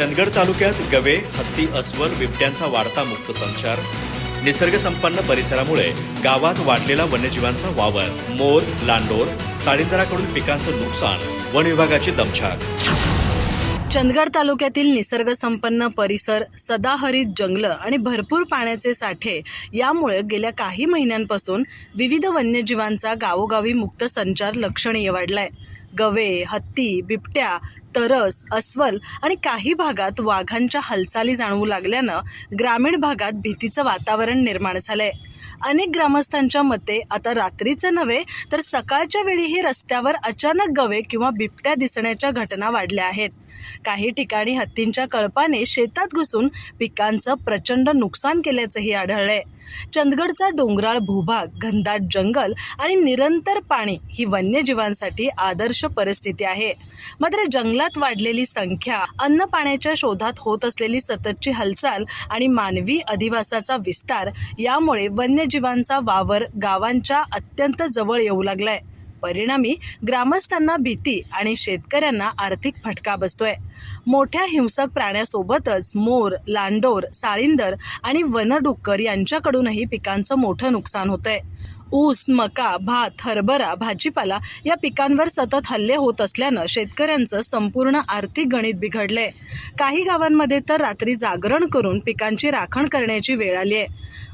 चंदगड तालुक्यात गवे हत्ती अस्वल बिबट्यांचा वाढता मुक्त संचार. निसर्गसंपन्न परिसरामुळे गावात वाढलेला वन्यजीवांचा वावर मोर लांडोर साळींदराकडून पिकांचं नुकसान वन विभागाची दमछाक. चंदगड तालुक्यातील निसर्गसंपन्न परिसर सदाहरित जंगलं आणि भरपूर पाण्याचे साठे यामुळे गेल्या काही महिन्यांपासून विविध वन्यजीवांचा गावोगावी मुक्त संचार लक्षणीय वाढलाय. गवे हत्ती बिबट्या तरस अस्वल आणि काही भागात वाघांच्या हालचाली जाणवू लागल्यानं ग्रामीण भागात भीतीचं वातावरण निर्माण झालंय. अनेक ग्रामस्थांच्या मते आता रात्रीचं नव्हे तर सकाळच्या वेळीही रस्त्यावर अचानक गवे किंवा बिबट्या दिसण्याच्या घटना वाढल्या आहेत. काही ठिकाणी हत्तींच्या कळपाने शेतात घुसून पिकांचं प्रचंड नुकसान केल्याचंही आढळलंय. चंदगडचा डोंगराळ भूभाग घनदाट जंगल आणि निरंतर पाणी ही वन्यजीवांसाठी आदर्श परिस्थिती आहे. मात्र जंगलात वाढलेली संख्या अन्न पाण्याच्या शोधात होत असलेली सततची हालचाल आणि मानवी अधिवासाचा विस्तार यामुळे वन्यजीवांचा वावर गावांच्या अत्यंत जवळ येऊ लागलाय. परिणामी ग्रामस्थांना भीती आणि शेतकऱ्यांना आर्थिक फटका बसतोय. मोठ्या हिंसक प्राण्यासोबतच मोर लांडोर साळींदर आणि वनडुक्कर यांच्याकडूनही पिकांचं मोठं नुकसान होतंय. ऊस मका भात हरभरा भाजीपाला या पिकांवर सतत हल्ले होत असल्यानं शेतकऱ्यांचं संपूर्ण आर्थिक गणित बिघडलंय. काही गावांमध्ये तर रात्री जागरण करून पिकांची राखण करण्याची वेळ आली आहे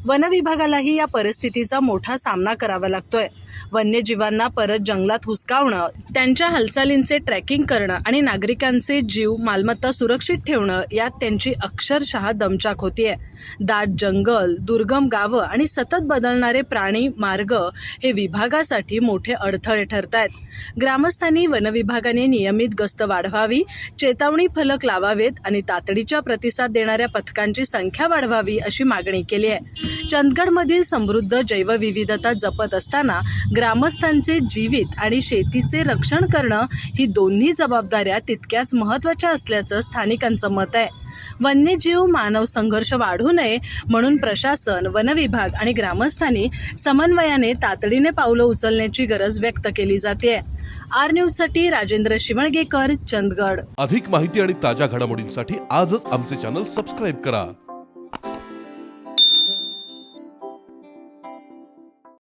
वनविभागालाही या परिस्थितीचा मोठा सामना करावा लागतोय. वन्यजीवांना परत जंगलात हुसकावणं त्यांच्या हालचालींचे ट्रॅकिंग करणं आणि नागरिकांचे जीव मालमत्ता सुरक्षित ठेवणं यात त्यांची अक्षरशः दमचाक होतीये. दाट जंगल दुर्गम गावं आणि सतत बदलणारे प्राणी मार्ग हे विभागासाठी मोठे अडथळे ठरत आहेत ग्रामस्थांनी वनविभागाने नियमित गस्त वाढवावी चेतावणी फलक लावावेत आणि तातडीच्या प्रतिसाद देणाऱ्या पथकांची संख्या वाढवावी अशी मागणी केली आहे चंदगडमधील समृद्ध जैवविविधता जपत असताना ग्रामस्थांचे जीवित आणि शेतीचे रक्षण करणं ही दोन्ही जबाबदाऱ्या तितक्याच महत्त्वाच्या असल्याचं स्थानिकांचं मत आहे. वन्यजीव मानव संघर्ष वाढू नये म्हणून प्रशासन वनविभाग आणि ग्रामस्थांनी समन्वयाने तातडीने पावलं उचलण्याची गरज व्यक्त केली जाते. आर न्यूजसाठी राजेंद्र शिवणगेकर चंदगड. अधिक माहिती आणि ताज्या घडामोडींसाठी आजच आमचे चॅनल सबस्क्राईब करा.